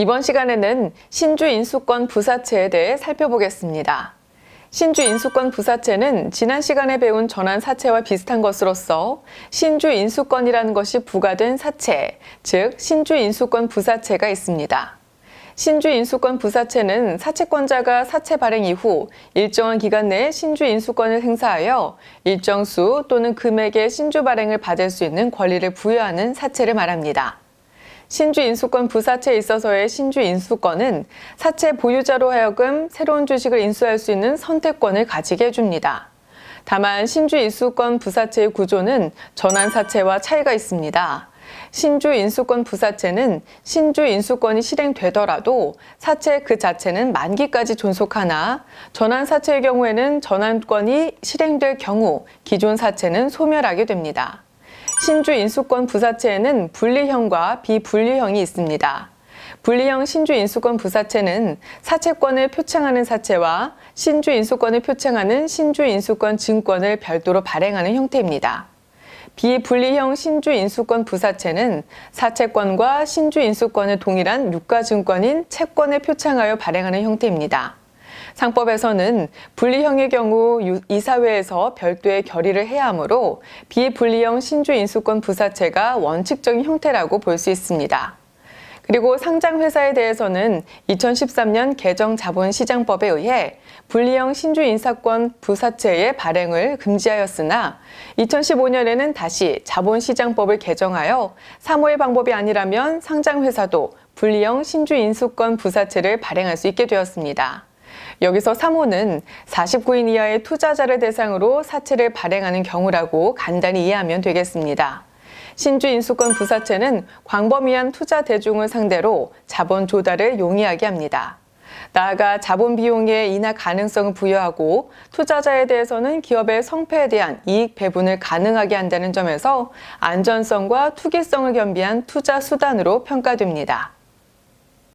이번 시간에는 신주 인수권 부사채에 대해 살펴보겠습니다. 신주 인수권 부사채는 지난 시간에 배운 전환 사채와 비슷한 것으로서 신주 인수권이라는 것이 부과된 사채, 즉 신주 인수권 부사채가 있습니다. 신주 인수권 부사채는 사채권자가 사채 발행 이후 일정한 기간 내에 신주 인수권을 행사하여 일정 수 또는 금액의 신주 발행을 받을 수 있는 권리를 부여하는 사채를 말합니다. 신주 인수권 부사채에 있어서의 신주 인수권은 사채 보유자로 하여금 새로운 주식을 인수할 수 있는 선택권을 가지게 해줍니다. 다만 신주 인수권 부사채의 구조는 전환 사채와 차이가 있습니다. 신주 인수권 부사채는 신주 인수권이 실행되더라도 사채 그 자체는 만기까지 존속하나 전환 사채의 경우에는 전환권이 실행될 경우 기존 사채는 소멸하게 됩니다. 신주 인수권 부사채에는 분리형과 비분리형이 있습니다. 분리형 신주 인수권 부사채는 사채권을 표창하는 사채와 신주 인수권을 표창하는 신주 인수권 증권을 별도로 발행하는 형태입니다. 비분리형 신주 인수권 부사채는 사채권과 신주 인수권을 동일한 유가증권인 채권을 표창하여 발행하는 형태입니다. 상법에서는 분리형의 경우 유- 이사회에서 별도의 결의를 해야 하므로 비분리형 신주 인수권 부사채가 원칙적인 형태라고 볼 수 있습니다. 그리고 상장회사에 대해서는 2013년 개정 자본시장법에 의해 분리형 신주 인사권 부사채의 발행을 금지하였으나 2015년에는 다시 자본시장법을 개정하여 사모의 방법이 아니라면 상장회사도 분리형 신주 인수권 부사채를 발행할 수 있게 되었습니다. 여기서 3호는 49인 이하의 투자자를 대상으로 사채를 발행하는 경우라고 간단히 이해하면 되겠습니다. 신주 인수권 부사채는 광범위한 투자 대중을 상대로 자본 조달을 용이하게 합니다. 나아가 자본 비용의 인하 가능성을 부여하고 투자자에 대해서는 기업의 성패에 대한 이익 배분을 가능하게 한다는 점에서 안전성과 투기성을 겸비한 투자 수단으로 평가됩니다.